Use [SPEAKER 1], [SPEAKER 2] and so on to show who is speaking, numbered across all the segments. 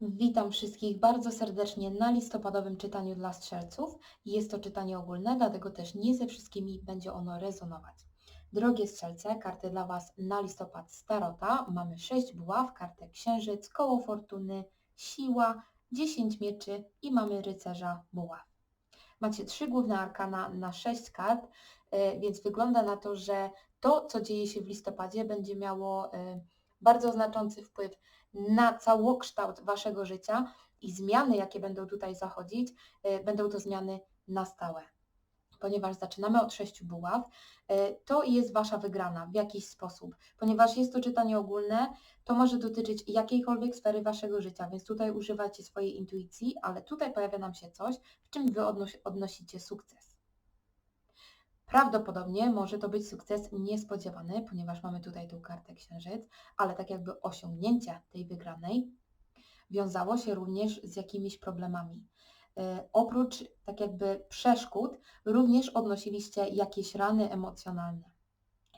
[SPEAKER 1] Witam wszystkich bardzo serdecznie na listopadowym czytaniu dla strzelców. Jest to czytanie ogólne, dlatego też nie ze wszystkimi będzie ono rezonować. Drogie strzelce, karty dla Was na listopad z Tarota. Mamy 6 buław, kartę księżyc, koło fortuny, siła, 10 mieczy i mamy rycerza buław. Macie trzy główne arkana na 6 kart, e, więc wygląda na to, że to, co dzieje się w listopadzie, będzie miało e, bardzo znaczący wpływ na całokształt Waszego życia i zmiany, jakie będą tutaj zachodzić, e, będą to zmiany na stałe. Ponieważ zaczynamy od sześciu buław, e, to jest Wasza wygrana w jakiś sposób. Ponieważ jest to czytanie ogólne, to może dotyczyć jakiejkolwiek sfery Waszego życia, więc tutaj używacie swojej intuicji, ale tutaj pojawia nam się coś, w czym Wy odnos- odnosicie sukces. Prawdopodobnie może to być sukces niespodziewany, ponieważ mamy tutaj tą kartę księżyc, ale tak jakby osiągnięcie tej wygranej wiązało się również z jakimiś problemami. E, oprócz tak jakby przeszkód, również odnosiliście jakieś rany emocjonalne.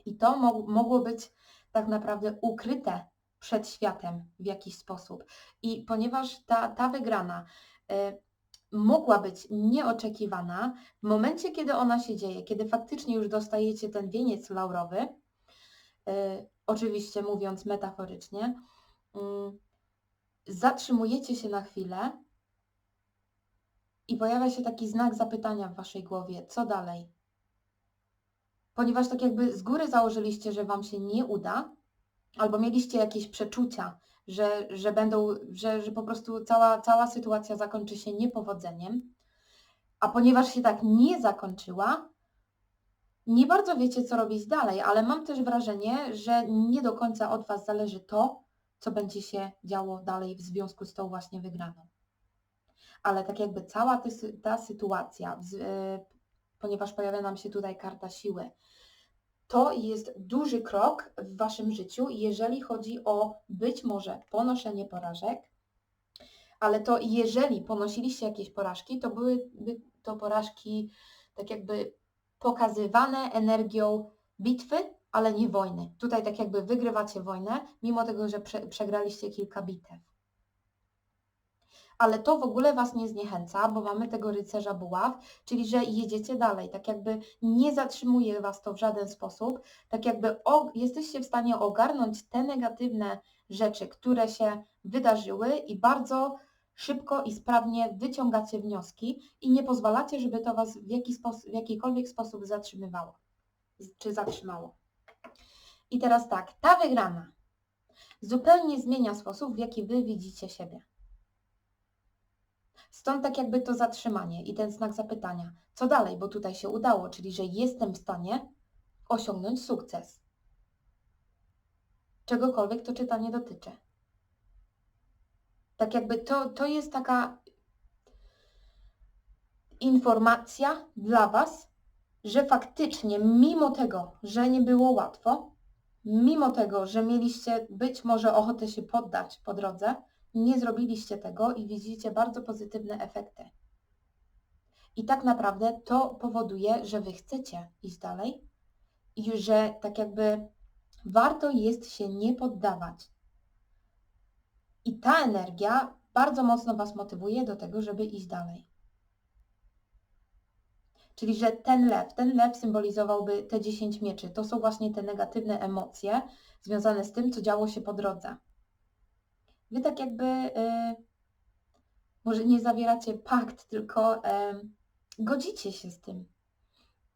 [SPEAKER 1] I to mo- mogło być tak naprawdę ukryte przed światem w jakiś sposób. I ponieważ ta, ta wygrana e, mogła być nieoczekiwana, w momencie, kiedy ona się dzieje, kiedy faktycznie już dostajecie ten wieniec laurowy, e, oczywiście mówiąc metaforycznie, mm, zatrzymujecie się na chwilę i pojawia się taki znak zapytania w waszej głowie, co dalej? Ponieważ tak jakby z góry założyliście, że wam się nie uda, albo mieliście jakieś przeczucia, że, że będą, że, że po prostu cała, cała sytuacja zakończy się niepowodzeniem, a ponieważ się tak nie zakończyła, nie bardzo wiecie, co robić dalej, ale mam też wrażenie, że nie do końca od Was zależy to, co będzie się działo dalej w związku z tą właśnie wygraną. Ale tak jakby cała ta sytuacja, ponieważ pojawia nam się tutaj karta siły, to jest duży krok w Waszym życiu, jeżeli chodzi o być może ponoszenie porażek, ale to jeżeli ponosiliście jakieś porażki, to byłyby to porażki tak jakby pokazywane energią bitwy, ale nie wojny. Tutaj tak jakby wygrywacie wojnę, mimo tego, że prze, przegraliście kilka bitew. Ale to w ogóle Was nie zniechęca, bo mamy tego rycerza buław, czyli że jedziecie dalej, tak jakby nie zatrzymuje Was to w żaden sposób, tak jakby o, jesteście w stanie ogarnąć te negatywne rzeczy, które się wydarzyły i bardzo szybko i sprawnie wyciągacie wnioski i nie pozwalacie, żeby to Was w, jaki w jakikolwiek sposób zatrzymywało czy zatrzymało. I teraz tak, ta wygrana zupełnie zmienia sposób, w jaki Wy widzicie siebie. Stąd tak jakby to zatrzymanie i ten znak zapytania, co dalej, bo tutaj się udało, czyli że jestem w stanie osiągnąć sukces. Czegokolwiek to czytanie dotyczy. Tak jakby to, to jest taka informacja dla Was, że faktycznie mimo tego, że nie było łatwo, mimo tego, że mieliście być może ochotę się poddać po drodze, nie zrobiliście tego i widzicie bardzo pozytywne efekty. I tak naprawdę to powoduje, że Wy chcecie iść dalej i że tak jakby warto jest się nie poddawać. I ta energia bardzo mocno Was motywuje do tego, żeby iść dalej. Czyli, że ten lew, ten lew symbolizowałby te 10 mieczy. To są właśnie te negatywne emocje związane z tym, co działo się po drodze. Wy tak jakby y, może nie zawieracie pakt, tylko y, godzicie się z tym,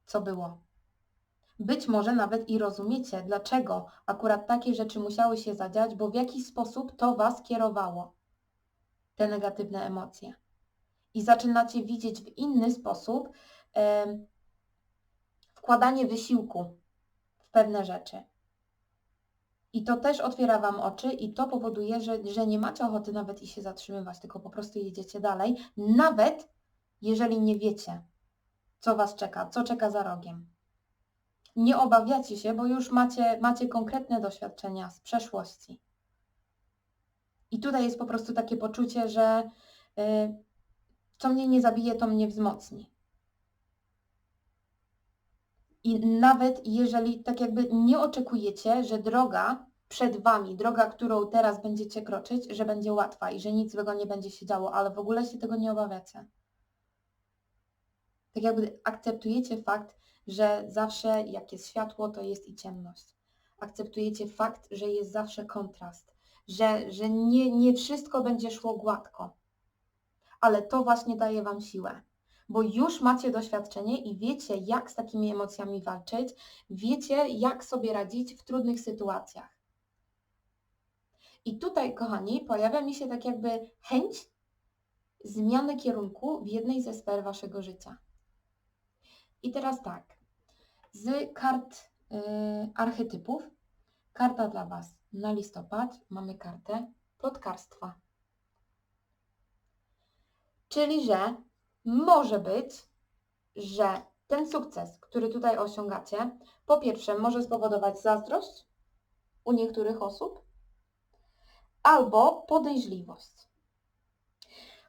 [SPEAKER 1] co było. Być może nawet i rozumiecie, dlaczego akurat takie rzeczy musiały się zadziać, bo w jakiś sposób to Was kierowało, te negatywne emocje. I zaczynacie widzieć w inny sposób y, wkładanie wysiłku w pewne rzeczy. I to też otwiera Wam oczy i to powoduje, że, że nie macie ochoty nawet i się zatrzymywać, tylko po prostu jedziecie dalej, nawet jeżeli nie wiecie, co Was czeka, co czeka za rogiem. Nie obawiacie się, bo już macie, macie konkretne doświadczenia z przeszłości. I tutaj jest po prostu takie poczucie, że y, co mnie nie zabije, to mnie wzmocni. I nawet jeżeli tak jakby nie oczekujecie, że droga przed Wami, droga, którą teraz będziecie kroczyć, że będzie łatwa i że nic złego nie będzie się działo, ale w ogóle się tego nie obawiacie. Tak jakby akceptujecie fakt, że zawsze jak jest światło, to jest i ciemność. Akceptujecie fakt, że jest zawsze kontrast, że, że nie, nie wszystko będzie szło gładko. Ale to właśnie daje Wam siłę, bo już macie doświadczenie i wiecie, jak z takimi emocjami walczyć, wiecie, jak sobie radzić w trudnych sytuacjach. I tutaj, kochani, pojawia mi się tak jakby chęć zmiany kierunku w jednej ze sfer Waszego życia. I teraz tak, z kart y, archetypów, karta dla Was na listopad, mamy kartę plotkarstwa. Czyli, że może być, że ten sukces, który tutaj osiągacie, po pierwsze może spowodować zazdrość u niektórych osób, albo podejrzliwość.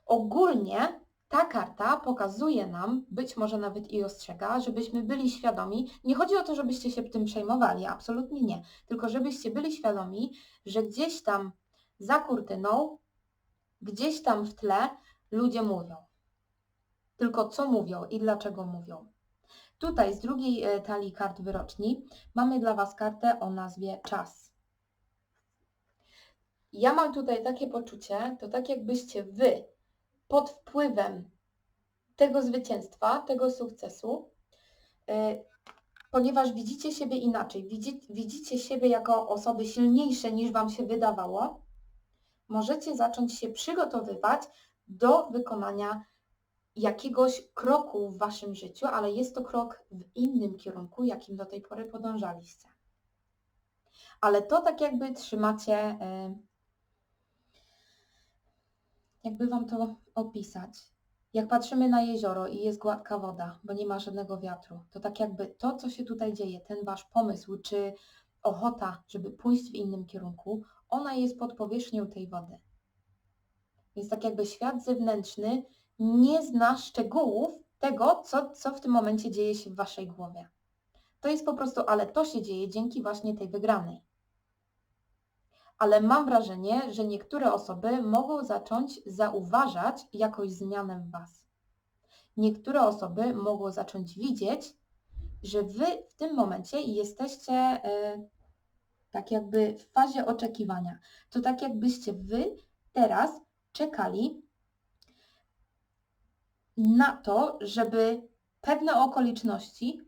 [SPEAKER 1] Ogólnie ta karta pokazuje nam, być może nawet i ostrzega, żebyśmy byli świadomi, nie chodzi o to, żebyście się tym przejmowali, absolutnie nie, tylko żebyście byli świadomi, że gdzieś tam za kurtyną, gdzieś tam w tle ludzie mówią. Tylko co mówią i dlaczego mówią. Tutaj z drugiej e, talii kart wyroczni mamy dla Was kartę o nazwie czas. Ja mam tutaj takie poczucie, to tak jakbyście Wy pod wpływem tego zwycięstwa, tego sukcesu, y, ponieważ widzicie siebie inaczej, widzicie siebie jako osoby silniejsze niż Wam się wydawało, możecie zacząć się przygotowywać do wykonania jakiegoś kroku w Waszym życiu, ale jest to krok w innym kierunku, jakim do tej pory podążaliście. Ale to tak jakby trzymacie y, jakby Wam to opisać. Jak patrzymy na jezioro i jest gładka woda, bo nie ma żadnego wiatru, to tak jakby to, co się tutaj dzieje, ten Wasz pomysł, czy ochota, żeby pójść w innym kierunku, ona jest pod powierzchnią tej wody. Więc tak jakby świat zewnętrzny nie zna szczegółów tego, co, co w tym momencie dzieje się w Waszej głowie. To jest po prostu, ale to się dzieje dzięki właśnie tej wygranej ale mam wrażenie, że niektóre osoby mogą zacząć zauważać jakąś zmianę w Was. Niektóre osoby mogą zacząć widzieć, że Wy w tym momencie jesteście y, tak jakby w fazie oczekiwania. To tak jakbyście Wy teraz czekali na to, żeby pewne okoliczności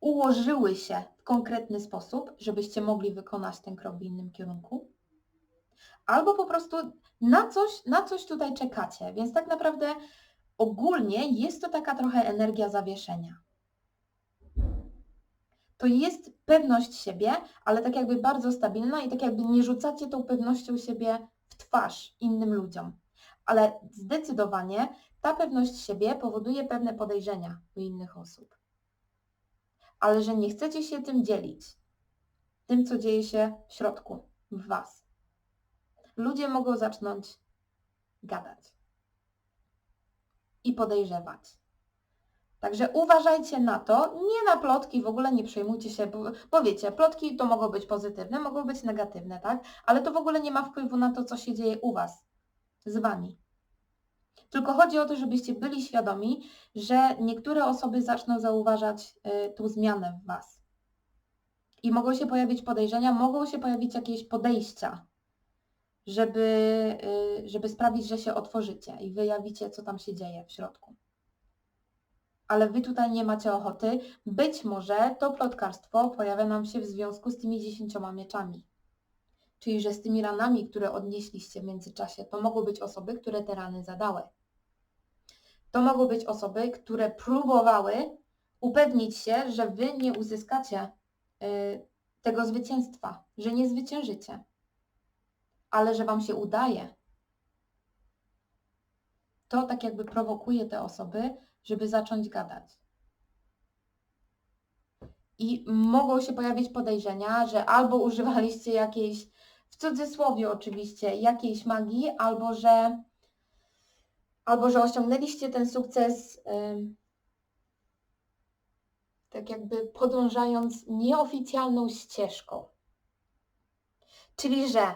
[SPEAKER 1] ułożyły się w konkretny sposób, żebyście mogli wykonać ten krok w innym kierunku, albo po prostu na coś, na coś tutaj czekacie. Więc tak naprawdę ogólnie jest to taka trochę energia zawieszenia. To jest pewność siebie, ale tak jakby bardzo stabilna i tak jakby nie rzucacie tą pewnością siebie w twarz innym ludziom. Ale zdecydowanie ta pewność siebie powoduje pewne podejrzenia u innych osób ale że nie chcecie się tym dzielić, tym, co dzieje się w środku, w Was. Ludzie mogą zacząć gadać i podejrzewać. Także uważajcie na to, nie na plotki, w ogóle nie przejmujcie się, bo, bo wiecie, plotki to mogą być pozytywne, mogą być negatywne, tak? Ale to w ogóle nie ma wpływu na to, co się dzieje u Was, z Wami. Tylko chodzi o to, żebyście byli świadomi, że niektóre osoby zaczną zauważać y, tą zmianę w Was. I mogą się pojawić podejrzenia, mogą się pojawić jakieś podejścia, żeby, y, żeby sprawić, że się otworzycie i wyjawicie, co tam się dzieje w środku. Ale Wy tutaj nie macie ochoty. Być może to plotkarstwo pojawia nam się w związku z tymi dziesięcioma mieczami. Czyli, że z tymi ranami, które odnieśliście w międzyczasie, to mogą być osoby, które te rany zadały. To mogą być osoby, które próbowały upewnić się, że Wy nie uzyskacie y, tego zwycięstwa, że nie zwyciężycie, ale że Wam się udaje. To tak jakby prowokuje te osoby, żeby zacząć gadać. I mogą się pojawić podejrzenia, że albo używaliście jakiejś, cudzysłowie oczywiście, jakiejś magii, albo że albo że osiągnęliście ten sukces tak jakby podążając nieoficjalną ścieżką. Czyli, że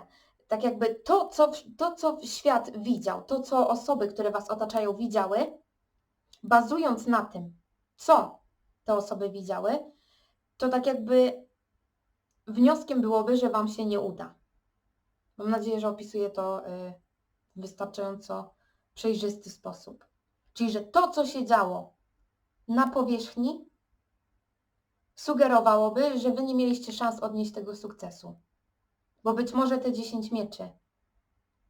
[SPEAKER 1] tak jakby to co, to, co świat widział, to, co osoby, które Was otaczają, widziały, bazując na tym, co te osoby widziały, to tak jakby wnioskiem byłoby, że Wam się nie uda. Mam nadzieję, że opisuję to y, w wystarczająco przejrzysty sposób. Czyli, że to, co się działo na powierzchni, sugerowałoby, że Wy nie mieliście szans odnieść tego sukcesu. Bo być może te 10 mieczy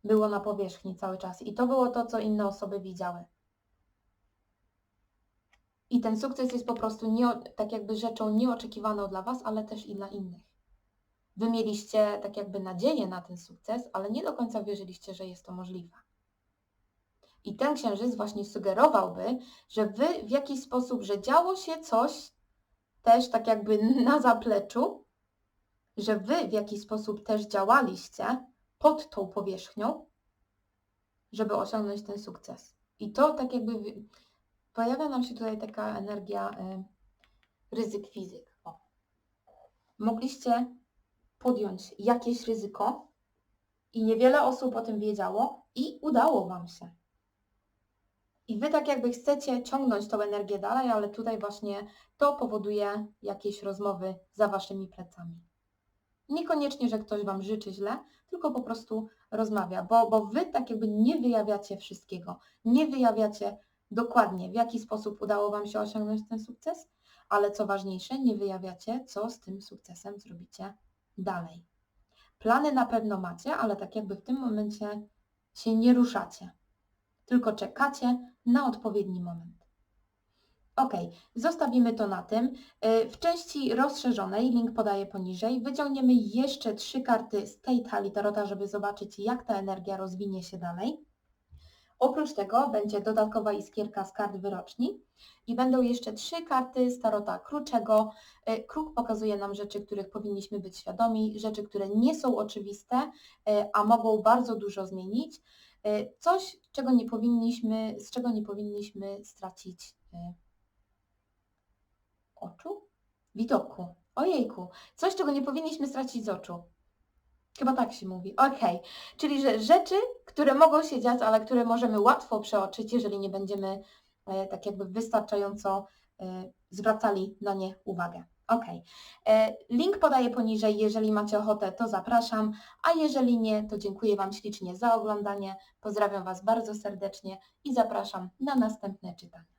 [SPEAKER 1] było na powierzchni cały czas i to było to, co inne osoby widziały. I ten sukces jest po prostu nie, tak jakby rzeczą nieoczekiwaną dla Was, ale też i dla innych. Wy mieliście tak jakby nadzieję na ten sukces, ale nie do końca wierzyliście, że jest to możliwe. I ten księżyc właśnie sugerowałby, że Wy w jakiś sposób, że działo się coś też tak jakby na zapleczu, że Wy w jakiś sposób też działaliście pod tą powierzchnią, żeby osiągnąć ten sukces. I to tak jakby wi- pojawia nam się tutaj taka energia y, ryzyk fizyk. O. Mogliście podjąć jakieś ryzyko i niewiele osób o tym wiedziało i udało Wam się. I Wy tak jakby chcecie ciągnąć tą energię dalej, ale tutaj właśnie to powoduje jakieś rozmowy za Waszymi plecami. Niekoniecznie, że ktoś Wam życzy źle, tylko po prostu rozmawia, bo, bo Wy tak jakby nie wyjawiacie wszystkiego, nie wyjawiacie dokładnie, w jaki sposób udało Wam się osiągnąć ten sukces, ale co ważniejsze, nie wyjawiacie, co z tym sukcesem zrobicie dalej. Plany na pewno macie, ale tak jakby w tym momencie się nie ruszacie, tylko czekacie na odpowiedni moment. Ok, zostawimy to na tym. Y, W części rozszerzonej, link podaję poniżej, wyciągniemy jeszcze trzy karty z tej talii tarota, żeby zobaczyć jak ta energia rozwinie się dalej. Oprócz tego będzie dodatkowa iskierka z kart wyroczni i będą jeszcze trzy karty z tarota kruczego. Y, Kruk pokazuje nam rzeczy, których powinniśmy być świadomi, rzeczy, które nie są oczywiste, y, a mogą bardzo dużo zmienić. Y, Coś, czego nie powinniśmy, z czego nie powinniśmy stracić oczu? Widoku. Ojejku, coś, czego nie powinniśmy stracić z oczu. Chyba tak się mówi. Okej, czyli że rzeczy, które mogą się dziać, ale które możemy łatwo przeoczyć, jeżeli nie będziemy e, tak jakby wystarczająco e, zwracali na nie uwagę. Ok. Link podaję poniżej, jeżeli macie ochotę, to zapraszam, a jeżeli nie, to dziękuję Wam ślicznie za oglądanie. Pozdrawiam Was bardzo serdecznie i zapraszam na następne czytanie.